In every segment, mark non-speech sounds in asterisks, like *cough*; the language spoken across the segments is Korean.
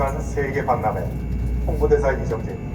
부산 세계 박람회 홍보대사 이정재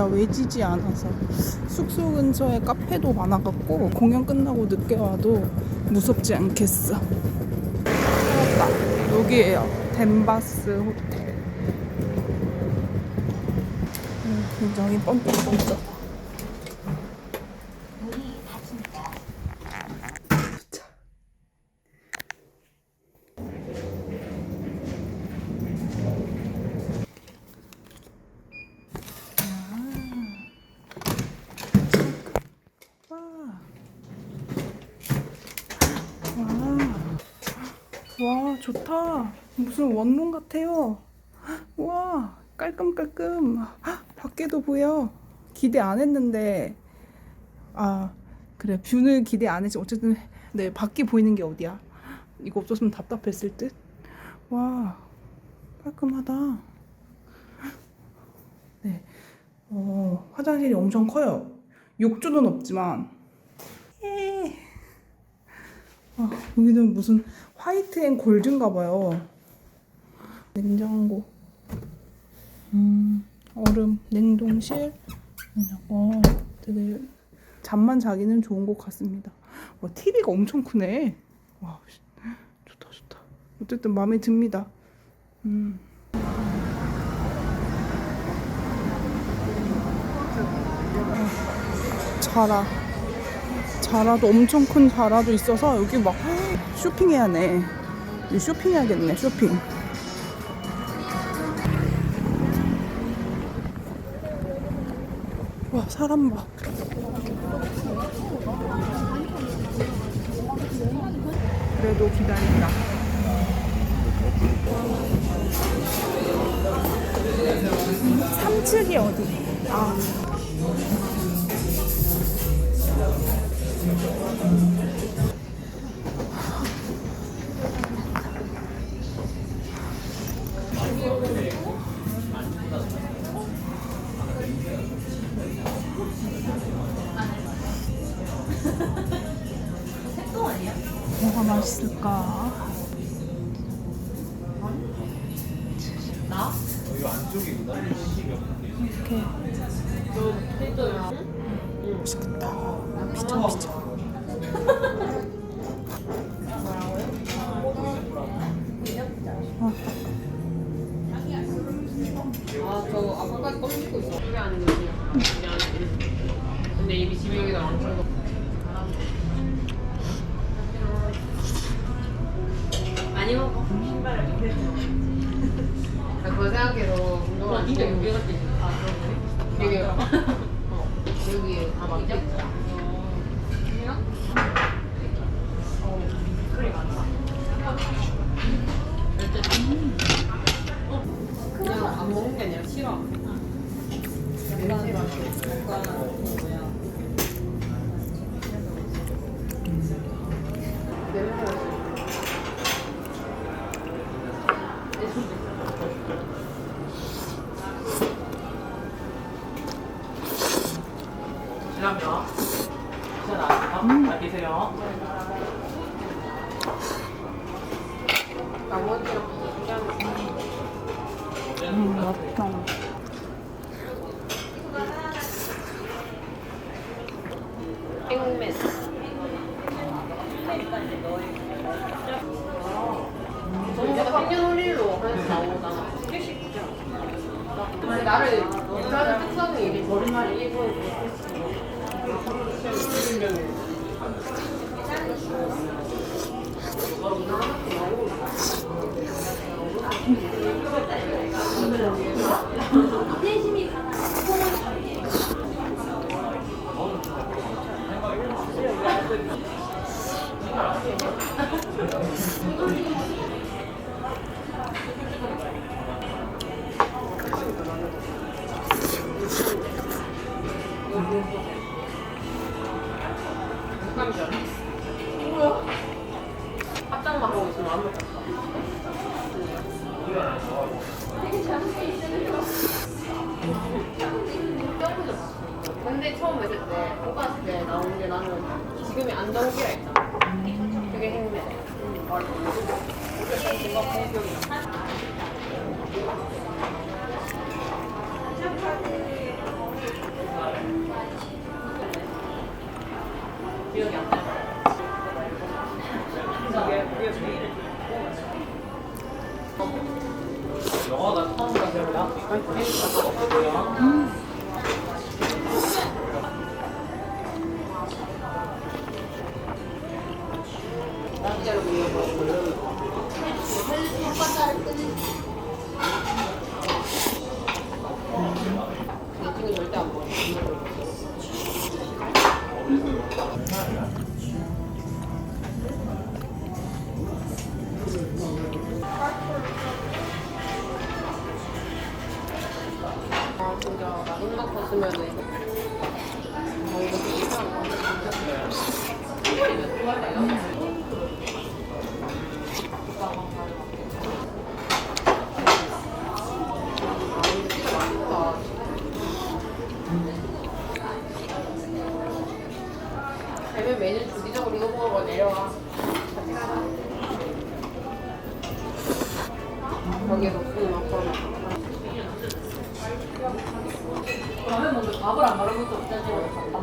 다행이다 외지지 않아서. 숙소 근처에 카페도 많아갖고 공연 끝나고 늦게 와도 무섭지 않겠어. 찾았다 여기에요. 덴바스 호텔. 음, 굉장히 뻔뻔뻔쩍 좋다. 무슨 원룸 같아요. 와, 깔끔깔끔. 헉, 밖에도 보여. 기대 안 했는데, 아, 그래. 뷰는 기대 안 했지. 어쨌든, 네, 밖이 보이는 게 어디야. 이거 없었으면 답답했을 듯. 와, 깔끔하다. 네. 어, 화장실이 엄청 커요. 욕조는 없지만 예. 아, 여기는 무슨 화이트 앤 골드인가 봐요. 냉장고. 음, 얼음, 냉동실. 어, 되게 잠만 자기는 좋은 곳 같습니다. 와, TV가 엄청 크네. 와, 씨, 좋다, 좋다. 어쨌든 마음에 듭니다. 음. 자라. 자라도 엄청 큰 자라도 있어서 여기 막 쇼핑해야 네 쇼핑해야겠네 쇼핑. 와 사람 봐. 그래도 기다린다. 삼층이 어디? 아. 이렇게 맛있겠다. 피자 피자. *laughs* 싫어. 내가 뭔가 뭐야. 없어. 근데 처음 뵀을 때, 뽑았을 때 나온 게 나는 지금이 안정기라 했잖아. 그게 행매. 응, 맞아. 뭔가 공격이 나. 기억이 안 나. 영화가 처음 가서야 진짜로 Yeah.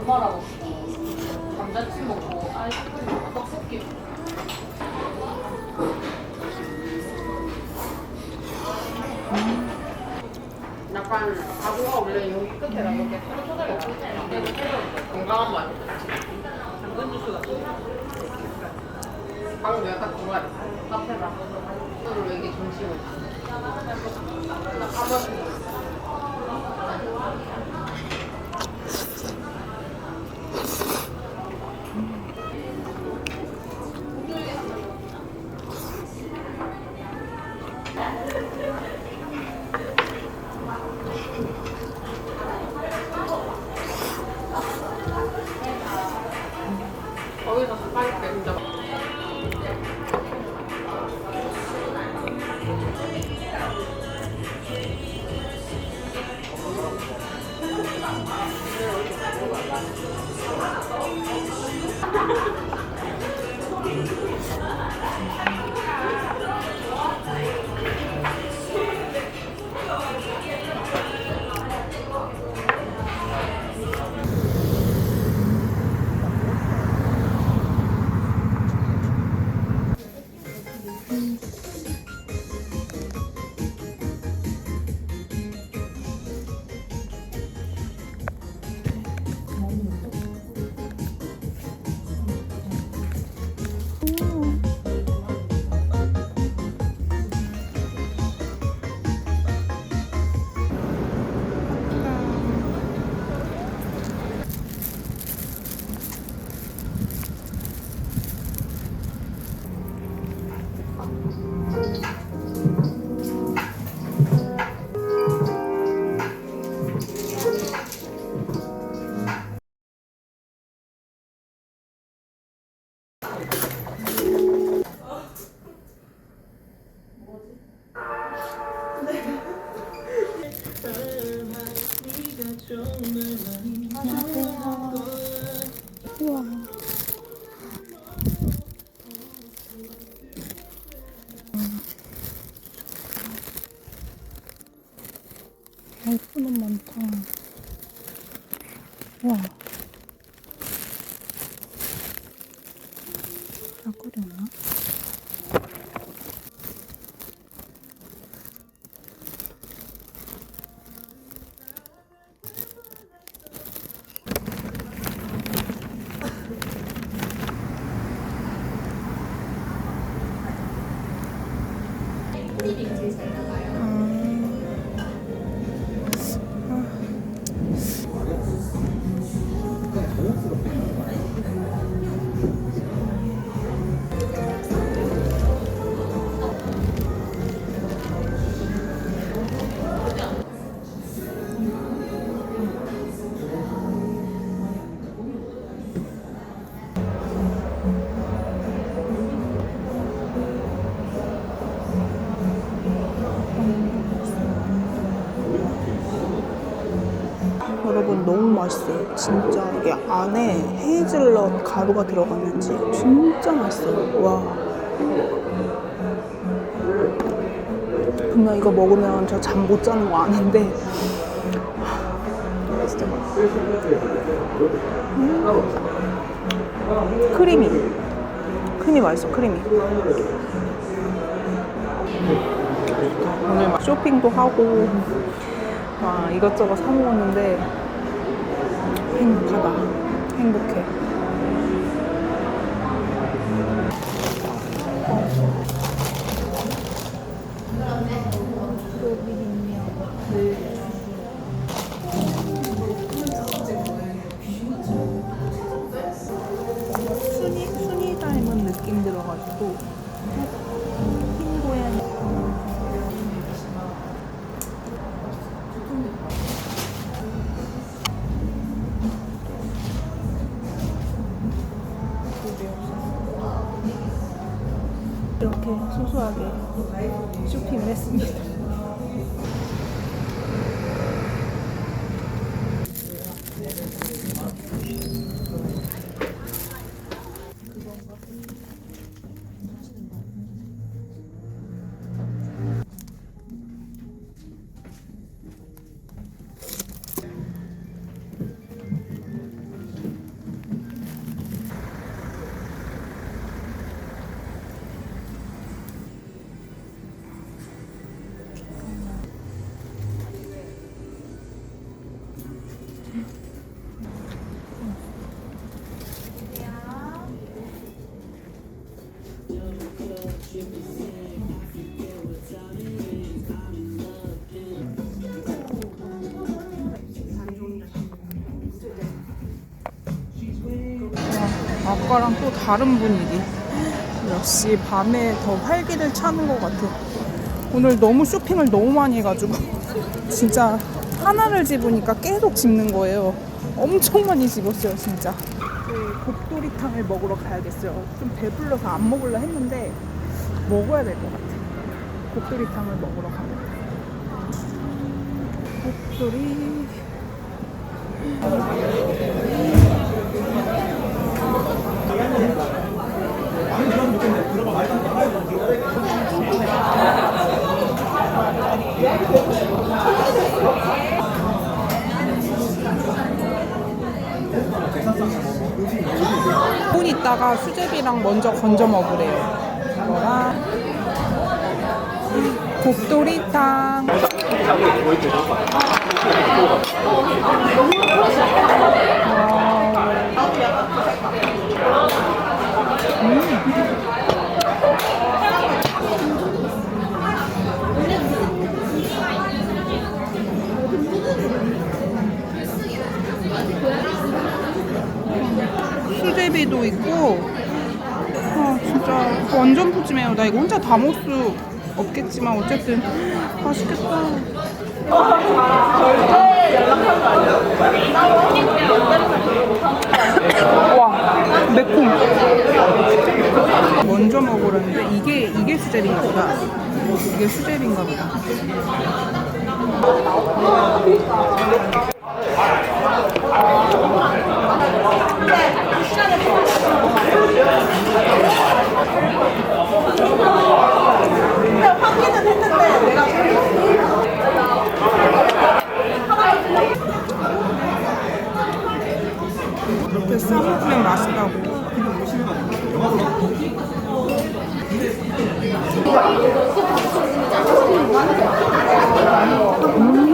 감자칩 먹고 아이스크림 떡볶이 먹고. 약간 가구가 원래 여기 끝에다 이렇게 소다리 없고 건강한 맛. 당근 주스 같은 거. 방금 약간 그거 같아. 카페라. 오늘 왜 이게 점심을? 나 까먹었어. 와. 진짜 이게 안에 헤이즐넛 가루가 들어갔는지 진짜 맛있어요. 와. 분명 이거 먹으면 저 잠 못 자는 거 아는데 진짜 맛있어. 음. 크리미. 크리미 맛있어. 크리미. 오늘 막 쇼핑도 하고 와 이것저것 사 먹었는데 행복하다. 행복해. 순이 순이 닮은 느낌 들어가지고 소소하게 쇼핑을 했습니다. 아까랑 또 다른 분위기. 역시 밤에 더 활기를 차는 것 같아. 오늘 너무 쇼핑을 너무 많이 해가지고 *laughs* 진짜 하나를 집으니까 계속 집는 거예요. 엄청 많이 집었어요, 진짜. 그 곱돌이탕을 먹으러 가야겠어요. 좀 배불러서 안 먹으려 했는데 먹어야 될 것 같아. 곱돌이탕을 먹으러 가면. 곱돌이. 혼 있다가 수제비랑 먼저 건져 먹으래요. 이거랑 곱돌이탕. 수제비도 있고 아 진짜 완전 푸짐해요. 나 이거 혼자 다 먹을 수 없겠지만 어쨌든 맛있겠다. 와 매콤. 먼저 먹으려는데 이게 이게 수제비인가 보다. 이게 수제비인가 보다 쌈국면 맛있다고. 음.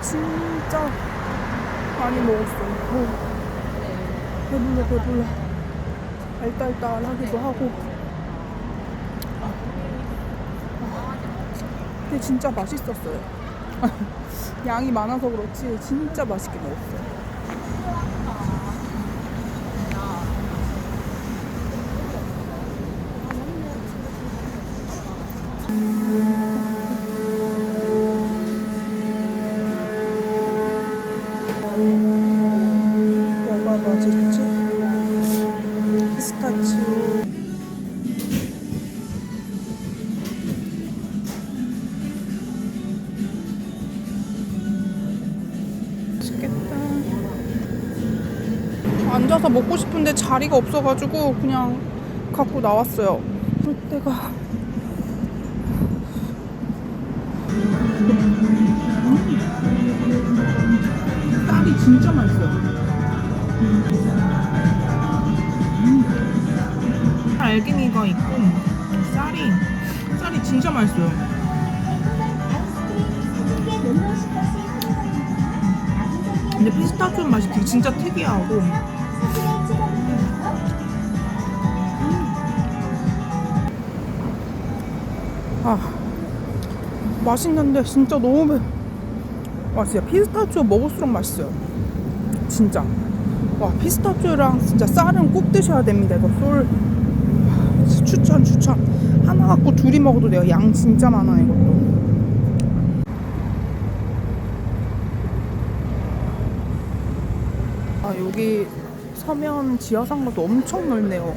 진짜 많이 먹었어. 어. 배불러, 배불러. 알딸딸하기도 하고. 아. 근데 진짜 맛있었어요. *laughs* 양이 많아서 그렇지 진짜 맛있게 먹었어요. 앉아서 먹고 싶은데 자리가 없어가지고 그냥 갖고 나왔어요. 볼 때가. 쌀이 진짜 맛있어요. 알갱이가 있고 쌀이 쌀이 진짜 맛있어요. 근데 피스타치오 맛이 되게 진짜 특이하고 아 맛있는데 진짜 너무 배... 와 진짜 피스타치오 먹을수록 맛있어요. 진짜. 와 피스타치오랑 진짜 쌀은 꼭 드셔야 됩니다. 이거 솔 추천 추천. 하나 갖고 둘이 먹어도 돼요. 양 진짜 많아 이것도. 아 여기 서면 지하상가도 엄청 넓네요.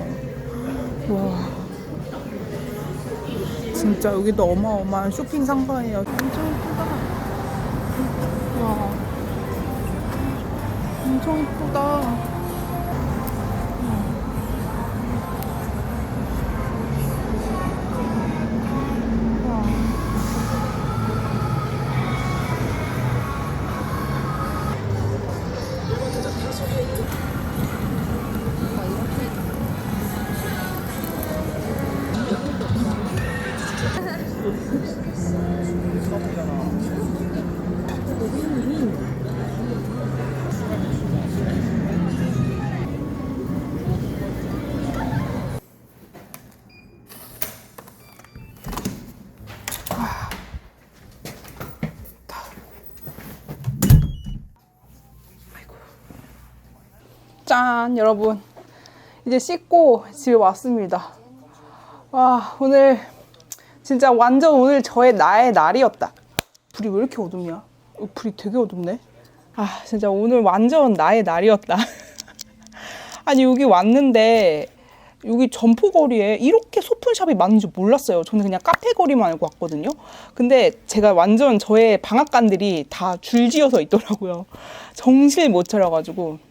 와 진짜 여기도 어마어마한 쇼핑 상가예요. 엄청 예쁘다. 와 엄청 예쁘다. 짠 여러분. 이제 씻고 집에 왔습니다. 와 오늘 진짜 완전 오늘 저의 나의 날이었다. 불이 왜 이렇게 어둡냐? 어, 불이 되게 어둡네. 아 진짜 오늘 완전 나의 날이었다. *laughs* 아니 여기 왔는데 여기 점포거리에 이렇게 소품샵이 많은 줄 몰랐어요. 저는 그냥 카페 거리만 알고 왔거든요. 근데 제가 완전 저의 방앗간들이 다 줄지어서 있더라고요. 정신을 못 차려가지고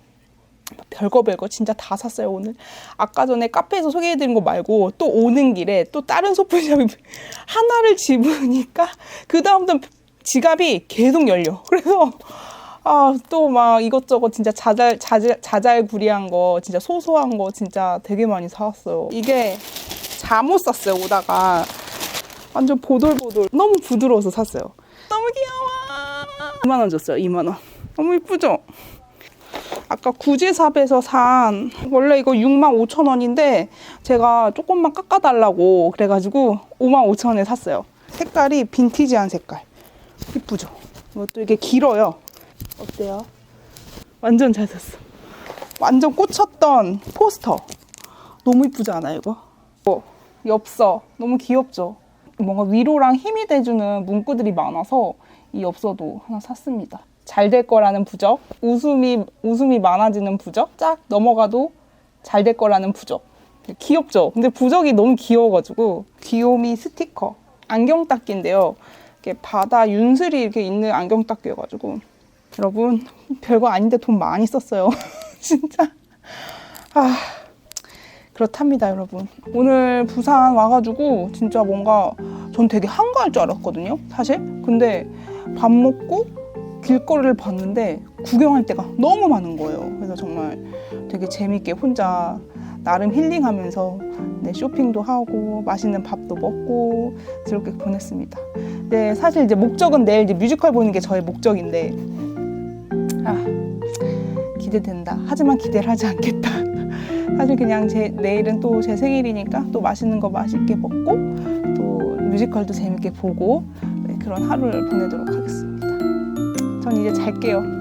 별거 별거 진짜 다 샀어요 오늘. 아까 전에 카페에서 소개해드린 거 말고 또 오는 길에 또 다른 소품샵이 *laughs* 하나를 집으니까 그 다음부터 지갑이 계속 열려. *laughs* 그래서 아, 또 막 이것저것 진짜 자잘, 자잘, 자잘구리한 거, 진짜 소소한 거 진짜 되게 많이 사왔어요. 이게 잠옷 샀어요, 오다가. 완전 보돌보돌. 너무 부드러워서 샀어요. 너무 귀여워. 2만 원 줬어요, 2만 원. 너무 이쁘죠? 아까 구제삽에서 산 원래 이거 6만 5천 원인데 제가 조금만 깎아달라고 그래가지고 5만 5천 원에 샀어요. 색깔이 빈티지한 색깔. 이쁘죠? 이것도 이게 길어요. 어때요? 완전 잘 샀어. 완전 꽂혔던 포스터. 너무 이쁘지 않아요, 이거? 어, 엽서. 너무 귀엽죠? 뭔가 위로랑 힘이 돼주는 문구들이 많아서 이 엽서도 하나 샀습니다. 잘 될 거라는 부적, 웃음이, 웃음이 많아지는 부적, 쫙 넘어가도 잘 될 거라는 부적. 귀엽죠? 근데 부적이 너무 귀여워가지고 귀요미 스티커. 안경 닦기인데요. 이렇게 바다 윤슬이 이렇게 있는 안경 닦기여가지고 여러분 별거 아닌데 돈 많이 썼어요. *laughs* 진짜. 아 그렇답니다, 여러분. 오늘 부산 와가지고 진짜 뭔가 전 되게 한가할 줄 알았거든요, 사실. 근데 밥 먹고 길거리를 봤는데 구경할 데가 너무 많은 거예요. 그래서 정말 되게 재밌게 혼자 나름 힐링하면서 네, 쇼핑도 하고 맛있는 밥도 먹고 즐겁게 보냈습니다. 네, 사실 이제 목적은 내일 이제 뮤지컬 보는 게 저의 목적인데 아 기대된다. 하지만 기대를 하지 않겠다. *laughs* 사실 그냥 제 내일은 또 제 생일이니까 또 맛있는 거 맛있게 먹고 또 뮤지컬도 재밌게 보고 네, 그런 하루를 보내도록 하겠습니다. 전 이제 잘게요.